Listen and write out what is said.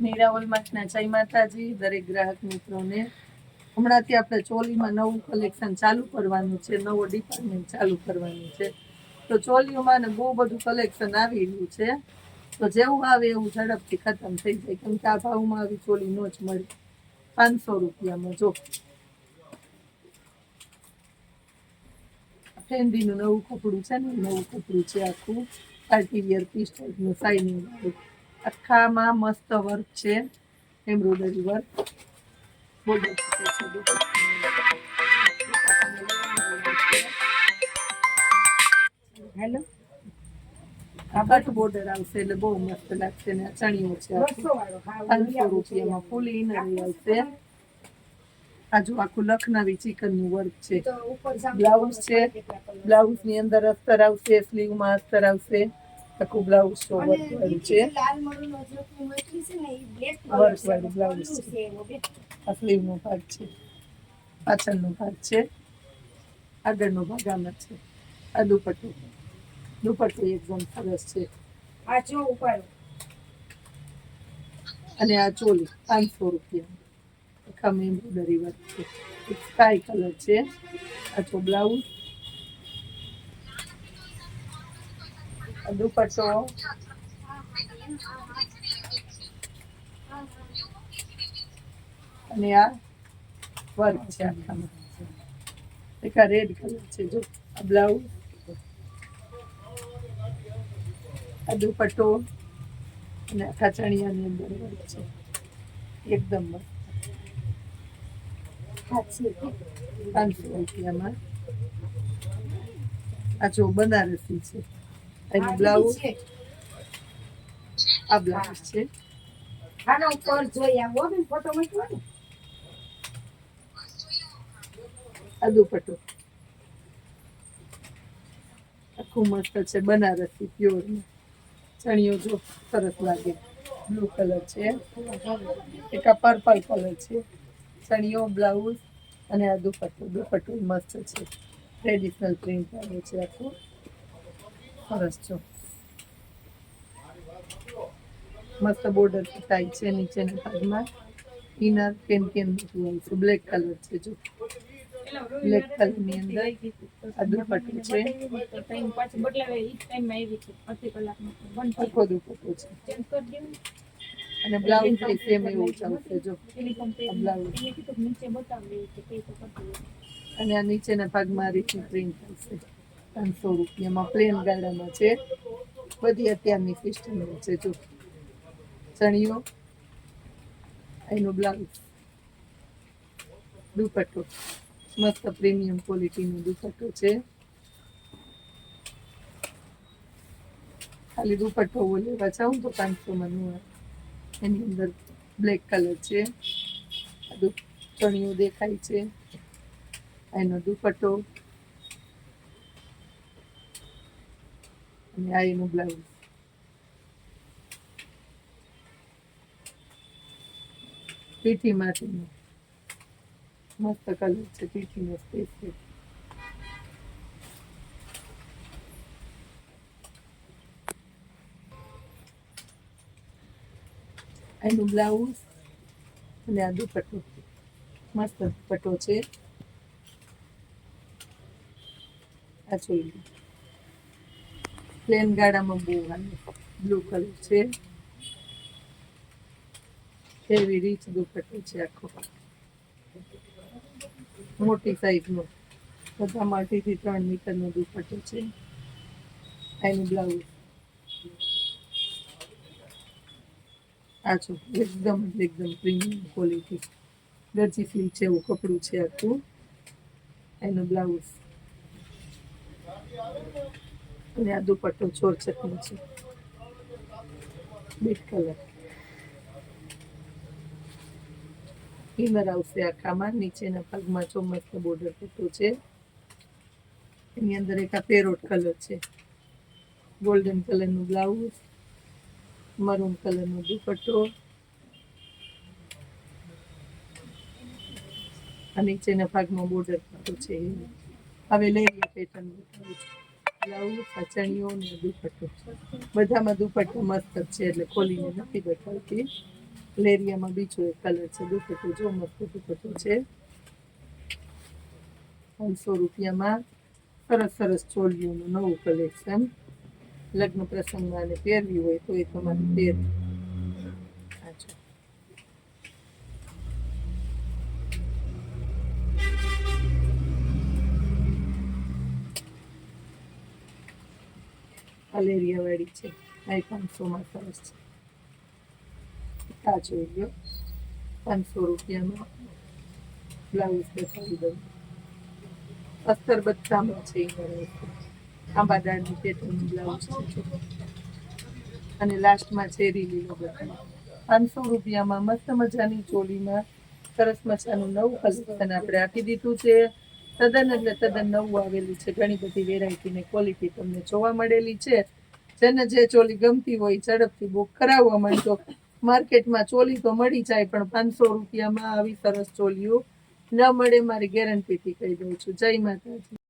નીરાવલ માર્ટના જય માતાજી, દરેક ગ્રાહક મિત્રોને. હમણાંથી આપણે ચોલીમાં નવું કલેક્શન ચાલુ કરવાનું છે, નવો ડિપાર્ટમેન્ટ ચાલુ કરવાનું છે. તો ચોલીઓમાં બહુ બધું કલેક્શન આવી રહ્યું છે. તો જેવું આવે એવું ઝડપથી ખતમ થઈ જાય, કેમ કે આ ભાવમાં આવી ચોલી ન જ મળે. પાંચસો રૂપિયામાં, જો. ફેન્ડીનું નવું કપડું છે ને, નવું કપડું છે આખું. પાર્ટી વિયર પીસ ટાઈપનું સાઇનિંગ વાળું. આખામાં મસ્ત વર્ક છે. Embroidery work border hello border આવશે એટલે બહુ મસ્ત લાગશે ને આ ચણિયો છે આખું. બસો વાળો હા પાંચસો રૂપિયામાં ફૂલ ઇનરી આવશે. આ આખું લખનવી ચિકનનું વર્ક છે. બ્લાઉઝ છે. બ્લાઉઝની અંદર અસ્તર આવશે સ્લીવમાં અસ્તર આવશે. આખું બ્લાઉઝ તો વર્ક વાળું છે. વર્ક વાળું બ્લાઉઝ છે. આ સ્લીવનો ભાગ છે. પાછળનો ભાગ છે. આગળનો ભાગ આમાં છે. આ દુપટ્ટો. દુપટ્ટો એકદમ સરસ છે. આ જો ઉપર. અને આ ચોલી પાંચસો રૂપિયા. આખા એમ્બ્રોઇડરી વર્ક છે. સ્કાય કલર છે. આ તો બ્લાઉઝ દુપટ્ટો અને આ વર્ક છે આખામાં. એક આ રેડ કલર છે જો, આ બ્લાઉઝ આ દુપટ્ટો અને આખા ચણિયાની અંદર વર્ક છે. એકદમ પાંચસો રૂપિયામાં. આ જો બનારસી છે. એનું બ્લાઉઝ આ બ્લાઉઝ છે આના ઉપર જોઈ આવો ને ફોટો મૂક્યો ને આ દુપટ્ટો આખું મસ્ત છે બનારસી પ્યોર ચણિયો જો સરસ લાગે બ્લુ કલર છે એક આ પર્પલ કલર છે ચણિયો બ્લાઉઝ અને આ દુપટ્ટો દુપટ્ટો મસ્ત છે ટ્રેડિશનલ પ્રિન્ટ આવે છે આખું સરસ છો મસ્ત બોર્ડર ટાઈ છે, નીચેના ભાગમાં. ઇનર કેમ કેમ બધું હોય છે? બ્લેક કલર છે જો. બ્લેક કલરની અંદર આ દુપટ્ટો છે. અને બ્લાઉઝ કઈ સેમ એવું ચાલશે જો. બ્લાઉઝ. અને આ નીચેના ભાગમાં આ રીતની પ્રિન્ટ આવશે. પાંચસો રૂપિયામાં પ્લેન ગાળામાં છે. બધી અત્યારની સિસ્ટમ છે, જો. ચણિયો એનો બ્લાઉઝ, દુપટ્ટો. મસ્ત પ્રીમિયમ ક્વોલિટીનો દુપટ્ટો છે. ખાલી દુપટ્ટો લેવા જાઉં તો પાંચસોમાં નું એની અંદર બ્લેક કલર છે. ચણિયું દેખાય છે. એનો દુપટ્ટો. અને આ એનું બ્લાઉઝ પીઠી માટીનું મસ્ત કલર છે પીઠીનો સ્પેસ છે એનું બ્લાઉઝ અને આ દુપટ્ટો મસ્ત દુપટ્ટો છે આ જોઈ પ્લેન ગાડામાં બહુ બ્લુ કલર છે. એવી રીચ દુપટ્ટો છે આખો. મોટી સાઈઝનો બધા માટીથી ત્રણ મીટરનો દુપટ્ટો છે. એનું બ્લાઉઝ આ જો એકદમ એકદમ પ્રીમિયમ ક્વોલિટી દરજી ફીલ છે એવું કપડું છે આખું. એનું બ્લાઉઝ અને આ દુપટ્ટો ચોર ચટણી છે. બીટ કલર ઇનર આવશે આખામાં, નીચેના ભાગમાં ચોમસ્ત બોર્ડર પટ્ટો છે. એની અંદર એક આ પેરોટ કલર છે. ગોલ્ડન કલરનું બ્લાઉઝ મરૂન કલરનો દુપટ્ટો. આ નીચેના ભાગમાં બોર્ડર પટ્ટો છે. હવે લેરિયા પેટર્ન બતાવું છું બ્લાઉઝ, ફચણીઓ ને દુપટ્ટો બધામાં દુપટ્ટો મસ્ત છે એટલે ખોલીને નથી બતાવતી લેરિયામાં બીજો એક કલર છે, દુપટ્ટો જો મસ્ત દુપટ્ટો છે. પાંચસો રૂપિયામાં સરસ સરસ ચોલીઓનું નવું કલેક્શન લગ્ન પ્રસંગમાં પહેરવી હોય તો એ તમારે પહેરવી આ જો. અલેરિયા વાળી છે આ પાંચસોમાં સરસ છે આ જોઈ લો પાંચસો રૂપિયામાં બ્લાઉઝ બતાવી દઉં અસ્તર બધામાં છે એ મળે છે આંબા દાળની બ્લાઉઝ છે અને લાસ્ટમાં છે રીલીનો બધા પાંચસો રૂપિયામાં મસ્ત મજાની ચોલીમાં સરસ મજાનું નવું કલેક્શન આપણે આપી દીધું છે તદ્દન એટલે તદ્દન નવું આવેલું છે. ઘણી બધી વેરાયટી ને ક્વોલિટી તમને જોવા મળેલી છે. જેને જે ચોલી ગમતી હોય ઝડપથી બુક કરાવવા માંડતો માર્કેટમાં ચોલી તો મળી જાય, પણ પાંચસો રૂપિયામાં આવી સરસ ચોલીઓ ન મળે, મારી ગેરંટીથી કહી દઉં છું. જય માતાજી.